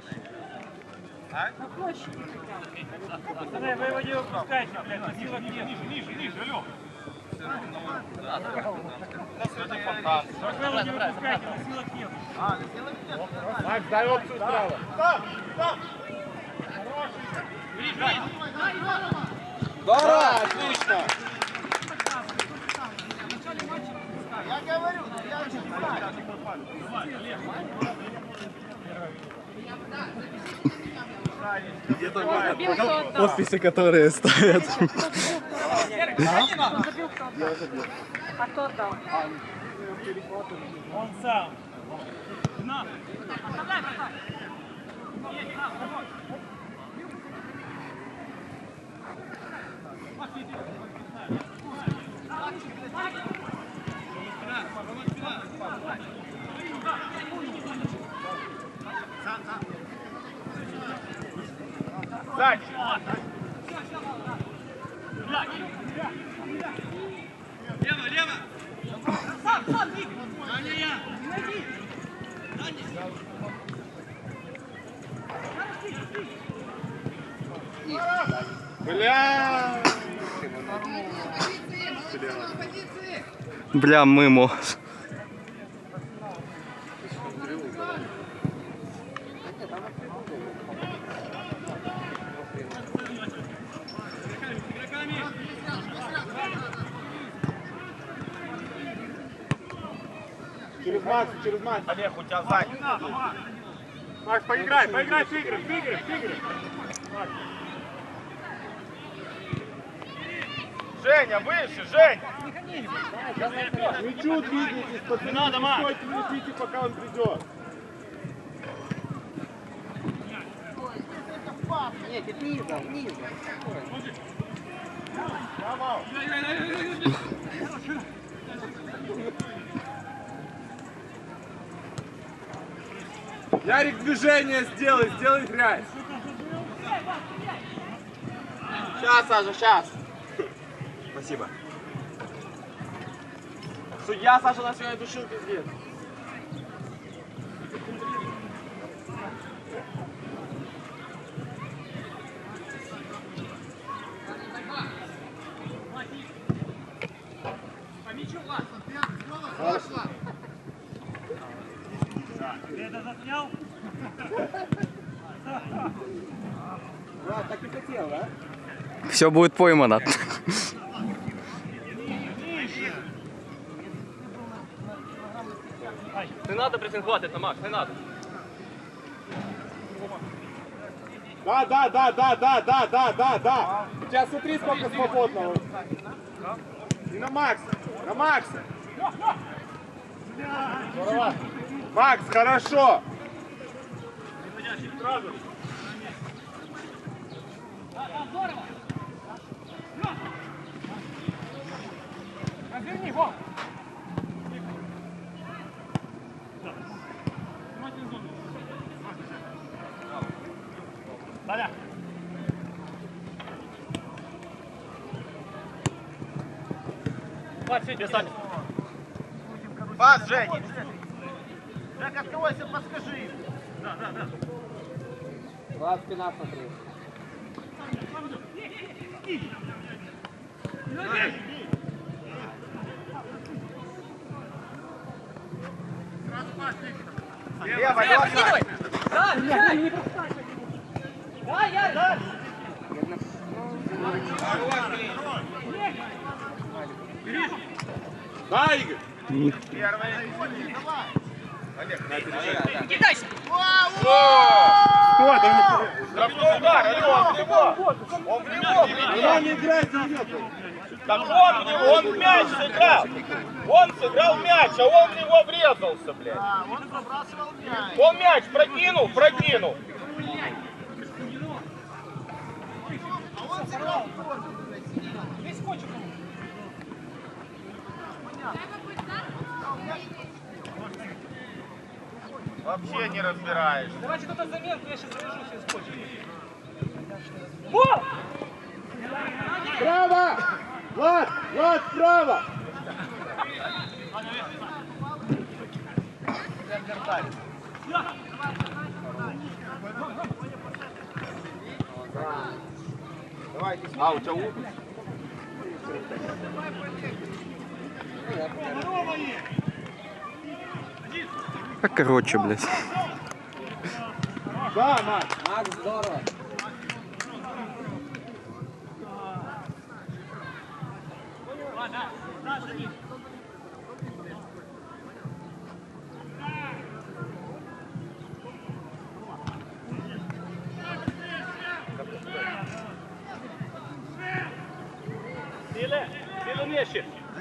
площадь. А? На площадь. Пацаны, вы его не выпускайте, блядь, на силах нет. Ниже, ниже, ниже, алло. Макс, дай опцию справа. Там, там. Здорово, отлично. Я говорю, я не знаю. Офисы, которые стоят. А кто отдал? Он сам. На! Оставляй! Бля, мимо. Через Макс, через Макс. Олег, у тебя сзади. Макс, поиграй, поиграй с Игорем, с Игорем, с Игорем. Женя, выше, Жень. Мячу двигайтесь, пацаны. Не. Стойте, не ждите, пока он придет. Ярик, движение сделай, сделай грязь. Сейчас, Саша, сейчас. Спасибо. Судья Саша на сегодня душил пиздец. Ты это заснял? Все будет поймано. Не надо прессинговать это, Макс, не надо. Да, да, да, да, да, да, да, да, да. Сейчас смотри, сколько свободного. И на Макса, на Макса. Здорово. Макс, хорошо. Разверни, вон. Пас, Женя. Так, откройся, подскажи. Да, да, да. Влад, спина смотри. Лево, лево, Да, да, не Да, я, да. Хороший. На, Игорь! Них. Кидайся! Кто это? Штрафной удар, Алён, в него! Он в него! Он не играет, не идет! Так он, он мяч сыграл! Он сыграл мяч, а он в него врезался, блядь! А, он пробрасывал мяч! Он мяч прокинул, прокинул! А он сыграл Вообще не разбираешься. Давайте кто-то заменку, я сейчас завяжу все скотчем. Справа! Влад, Влад, справа! А, у тебя лук? А короче, блядь. Да, Макс. Макс, здорово. Силе,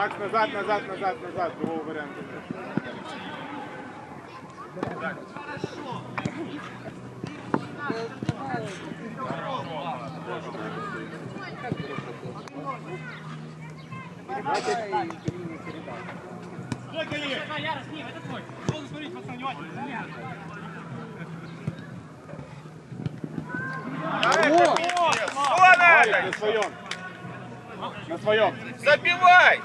Макс, назад, назад, назад, назад. Другого варианта нет. Да, Яра, с ним, это твой. Должен смотреть, пацан, внимательно. Что Валя, надо? на своем. На своем. Забивай!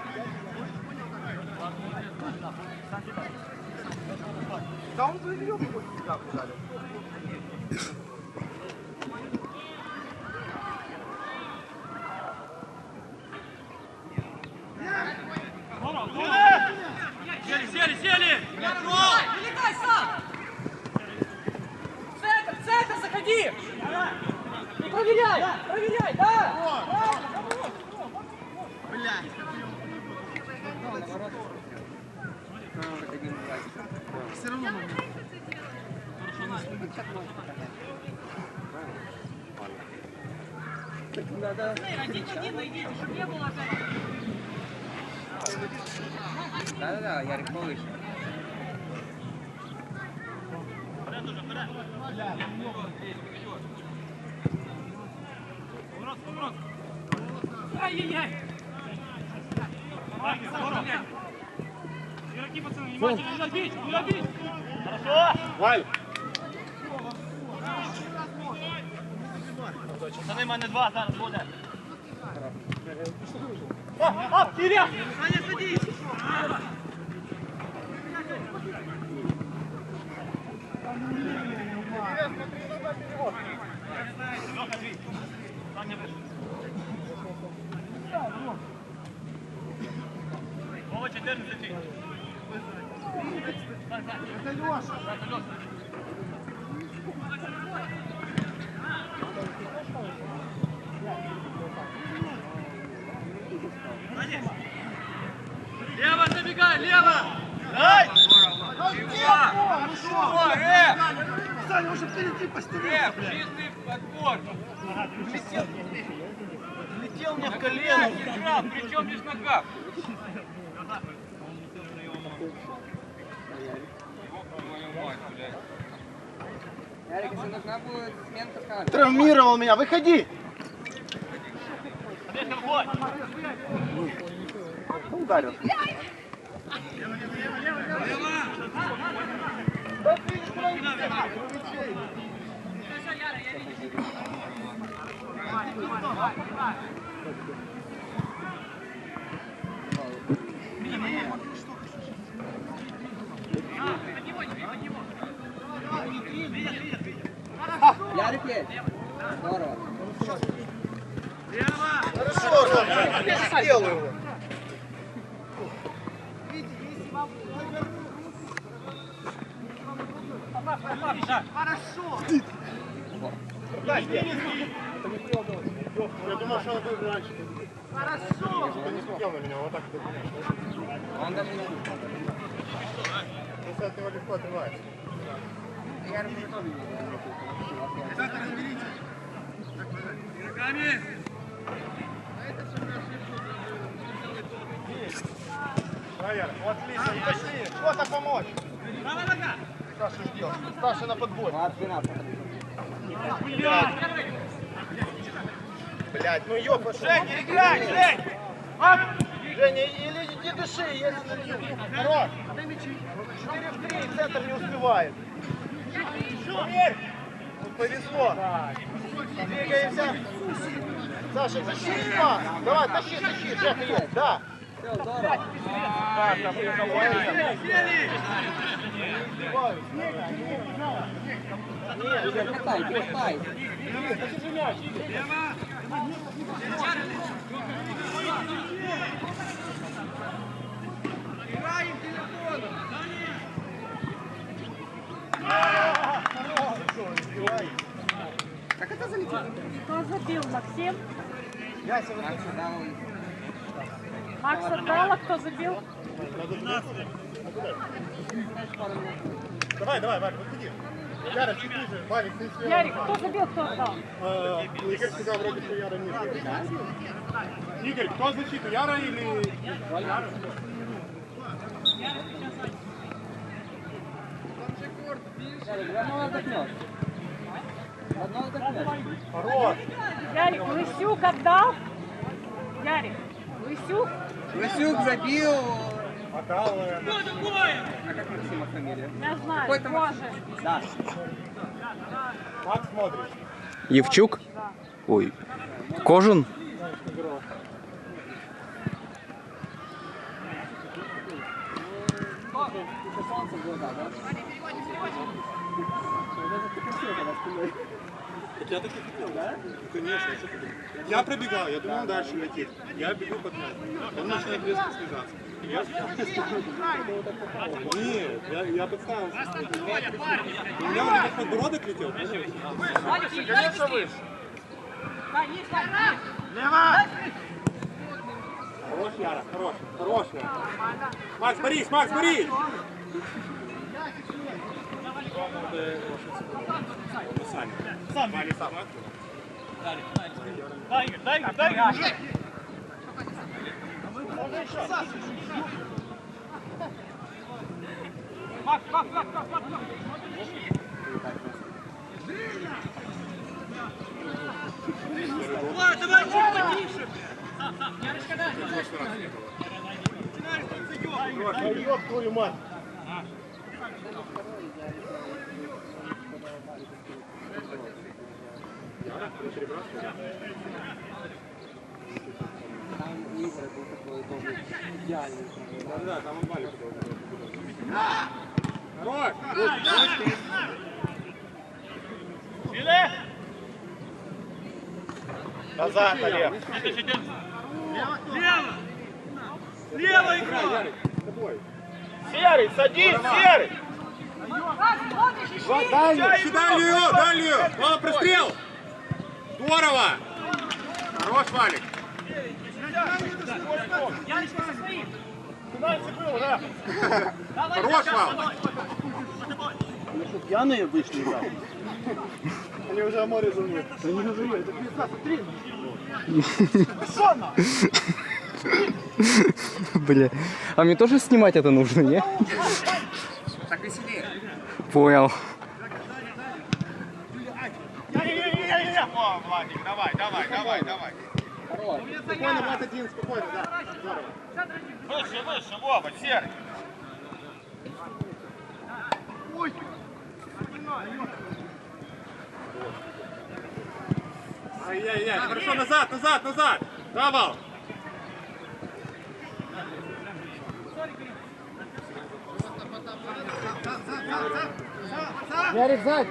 Сели, сели, сели! Вылетай сам! В центр, в центр заходи! И проверяй, проверяй, да! Один-один найдите, чтобы не было. Да-да-да, Ярик, малыш. Ай-яй-яй! Игроки, пацаны, внимательно, не отбить, не отбить! Валь, Пацани, мене два зараз буде. Оп, Кирилл! Саня, садись! Вова 14. Лево забегай, лево! Дай! Саня, уже впереди постелился, Чистый подбор. Летел мне в колено. Причем без ногах. Ярик, если нужна будет сменка, скажи. травмировал меня, выходи. Бой. Ударил. Ярик есть? Здорово. Сделаю его. Я думал, что он будет раньше. Хорошо. Ты не смотрел на меня, вот так Он даже не Просто от него легко отрывается. Ярик уже тоже не Отлично, пошли. Кто-то помочь. Саша ждет. Саша на подбор. Марк, 12. Блять, ну ёпа, Женя, играй, Жень! Женя, или иди дыши, если забью. Хорош. 4 в 3, центр не успевает. Умерь. Тут повезло. Двигаемся. Саша, защити его. Давай, тащи, тащи, Жека есть, да. Все, здорово. Да, там никого нет. Катай, катай. Как это залетело? Кто забил? Максим? Яся, вот Макс, Макс отдала, кто забил? Давай, давай, Варя, выходи. Яра, чуть ниже. Варя, ты слева. Ярик, кто забил, кто отдал? Э, Игорь сказал вроде, что Яра ниже. Игорь, кто защиту, Яра или... Ярик, давно отдохнешь. Одно отдохнешь. Ярик, Лысюк отдал? Ярик, Лысюк? Лысюк забил. Отдал. э, А как Максима фамилия? Я знаю, Какой там Боже. Да. Макс смотрит. Евчук? Ой. Кожин? Солнце в Я так и хотел, да? Конечно, что ты? Я пробегал, я думал, дальше летит. Я бегу под мяч. Он начинает резко снижаться. Я... Нет, я, я подставился. У меня вот этот подбородок летел. Конечно, выше. Хорош, Яра, хорош, хорош, Яра. Макс, борись, Макс, борись! Мы сами. Сам. Ваня сам. Ёб твою мать! Там Игорь был такой тоже идеальный. Да, там он балик Хорош! Вот, давай ты. Назад, Олег. Играй, Ярик, с тобой. Серый, садись, Серый. Дальнюю, дальнюю, дальнюю! Мама, прострел! Здорово! Хорош, Валик! Хорош, Вал! Пьяные вышли, да? Они уже о море зумеют. Бля. А мне тоже снимать это нужно, не? Понял. О, Владик, давай, давай, давай, давай. Спокойно, 21, спокойно, да. Здорово. Выше, выше, Вова, Серый. Ай-яй-яй, хорошо, назад, назад, назад! Да, Ярик, сзади.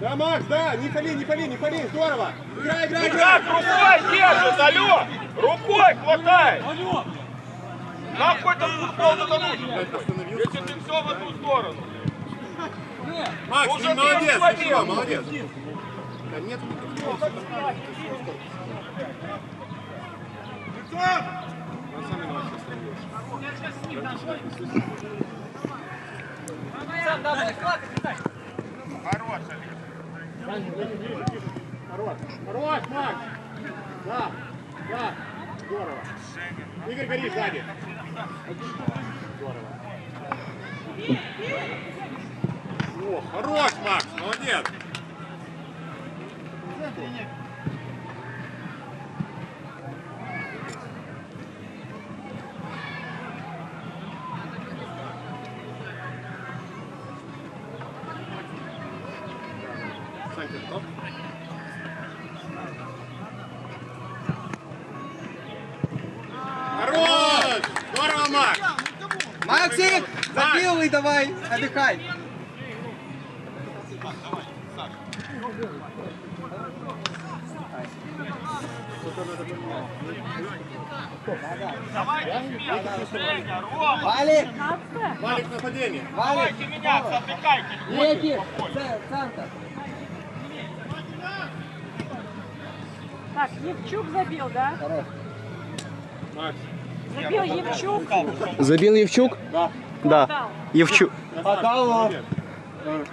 Да, Макс, да, не пали, не пали, не пали, здорово! Играй, играй, играй! как рукой держит, алло! Рукой хватай! Нахуй этот футбол это нужен? Если ты все в эту сторону. Макс, Уже ты молодец, ты что, молодец! Да нет, Он Хорош. Хорош, хорош, Макс! Да! Да, здорово. Игорь, гори сзади. Здорово. О, хорош, Макс, молодец. Максик, забил и давай, отдыхай. Валик, 15 Валик, нападение. Валик. меняться, отвлекайте. Третий, Ц- центр. Так, Евчук забил, да? Макс. Забил Евчук. Забил Евчук? Да. Да. Евчук. Отдал. Молодец. Э,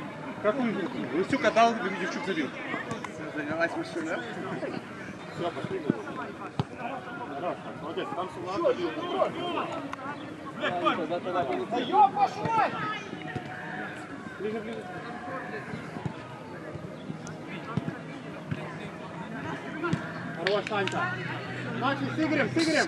Как он? Лысюк отдал, Девчук забил. Завелась машина. Все, пошли. Хорош, молодец, там Сулан забил. Ближе, ближе. Хорош, Санька. Начали с Игорем, с Игорем.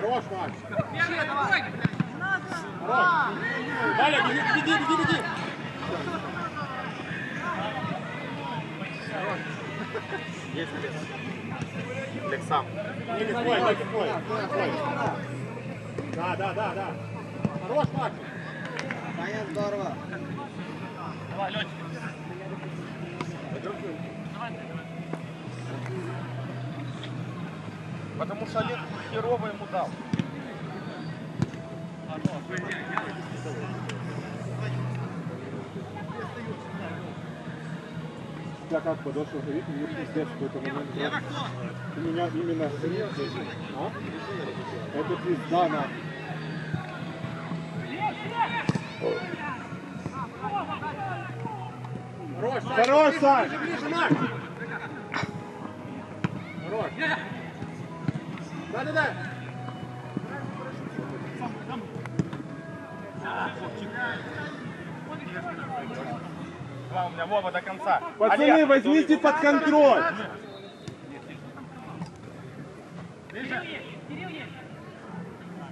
Хорош, Макс. Хорош. Валя, беги, беги, беги, беги. Есть Олег сам. Не, не твой. не твой. Да, да, да, да. Хорош, Макс. Саня, здорово. Потому что Олег херово ему дал. Я как подошел, говорит, мне пиздец в какой-то момент. У меня именно... А? Это пизда, на. Хорош, Хорош, Сань! Ближе, ближе, Макс! Хорош! Да-да-да! Два у меня Вова до конца. Пацаны, Олег, возьмите под контроль!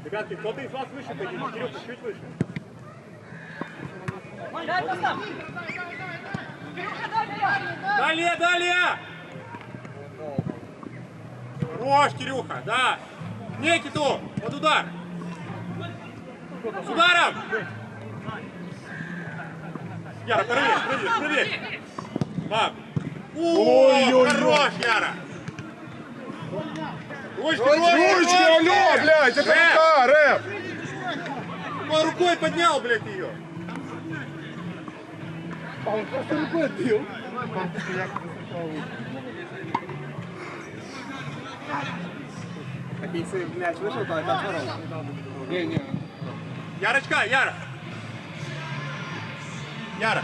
Ребятки, кто-то из вас выше поднимет. Кирюха, чуть выше. Далее, далее! Хорош, Кирюха, да! Никиту, под удар! С ударом! Яра, проверь, проверь, проверь! Мам! О, хорош, Яра! Ручки, ручки, алло, блядь, это рука, рэп! Рукой поднял, блядь, ее. А он просто рукой отбил. Если мяч вышел, то это отворот. Не, не. Ярочка, Яра. Яра.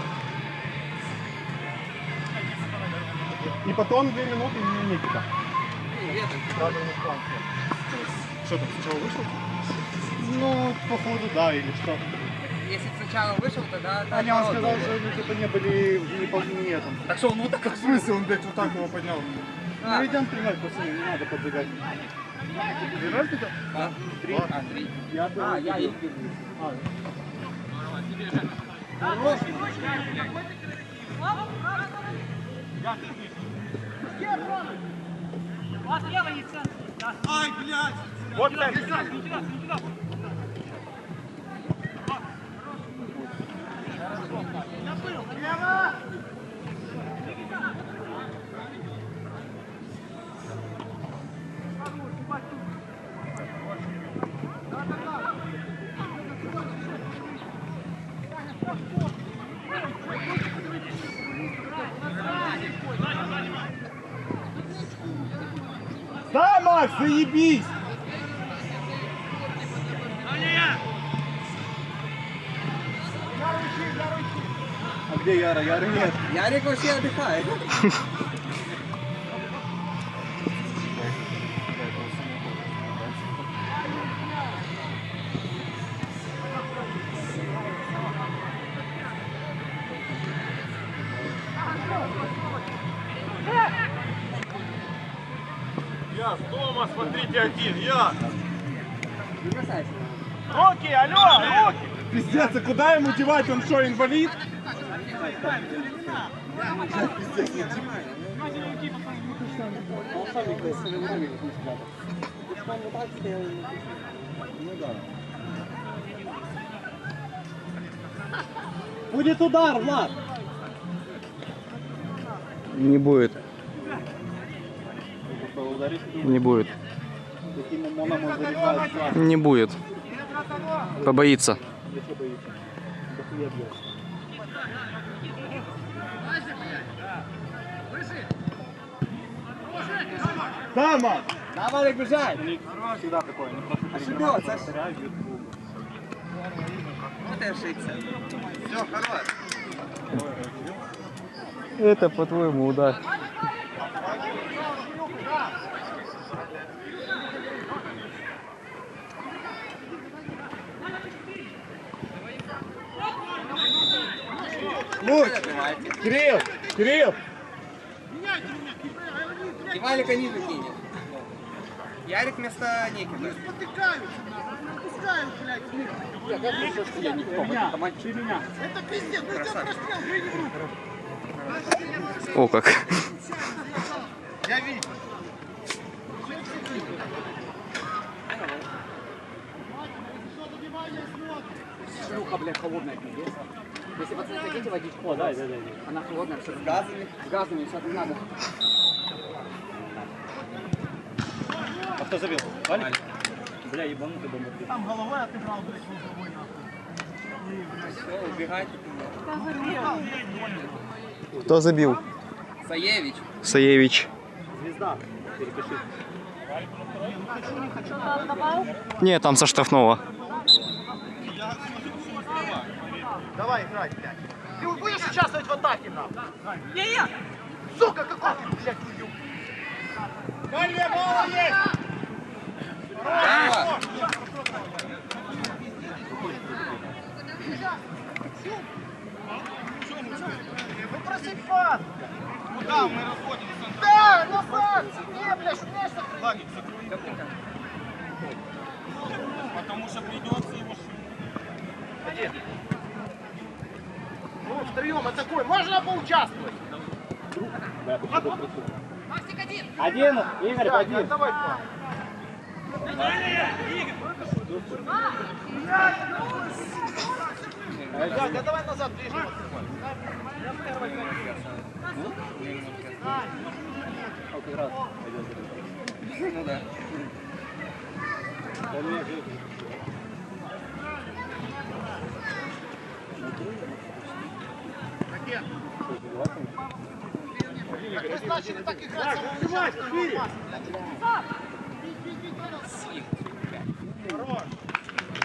И потом две минуты и Никита. Что там, сначала вышел? Ну, походу, да, или что. Если сначала вышел, тогда... это Они он сказал, что они типа не были не, по- не этом. Так что он вот так в смысле, он, блядь, вот так его поднял. А. Ну идем принимать, пацаны, не надо подбегать. Вернешь ты А, три. А, три. Я А, я их бегу. А, Вот центр. Да, Макс, заебись! Яра? Яры нет. Ярик вообще отдыхает. Я дома, смотрите, один, я. Не бросайся. Руки, алло, руки! Пиздец, а куда ему девать? Он что, инвалид? Будет удар, Влад! Не будет. Не будет. Не будет. Побоится. Да, Макс! Давай, бежать. Всегда такое, они просто Ошибется. Ну ты ошибся. Все, хорош. Это по-твоему удар. Луч! Кирилл! Кирилл! Кивалика ниже кинет. Ярик вместо Никита. О, как. Я видел. Шлюха, блядь, холодная, пиздец. Если пацаны хотите водичку, да, да, да. Она холодная, все. С газами. С газами, сейчас не надо. А кто забил? Ваня? Бля, ебанутый бомбар. Там головой отыграл, блядь, головой нахуй. Все, убегать. Кто забил? Саевич. Саевич. Звезда. Перепиши. Не, там со штрафного. Давай играть, блядь. Ты будешь участвовать в атаке, нахуй? Не-не! Сука, какой ты, блядь, уёб. Дальняя бала есть! Один, Игорь, Да, один. давай. Да, да, давай назад ближе. Ну да. Так мы начали так играть. Снимай, шире.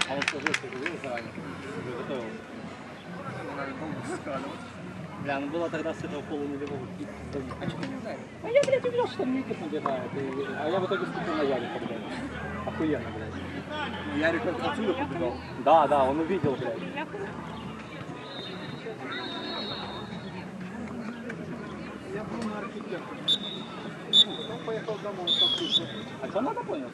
А он скажи, что говорил заранее. Уже готовил. Надо было складывать. Бля, ну было тогда с этого пола нулевого. А что ты не знаешь? А я, блядь, увидел, что там Никит набегает. и- А я в итоге ступил на Ярик тогда. Охуенно, блядь. Ярик отсюда побежал. Да, да, он увидел, блядь. А что надо понял?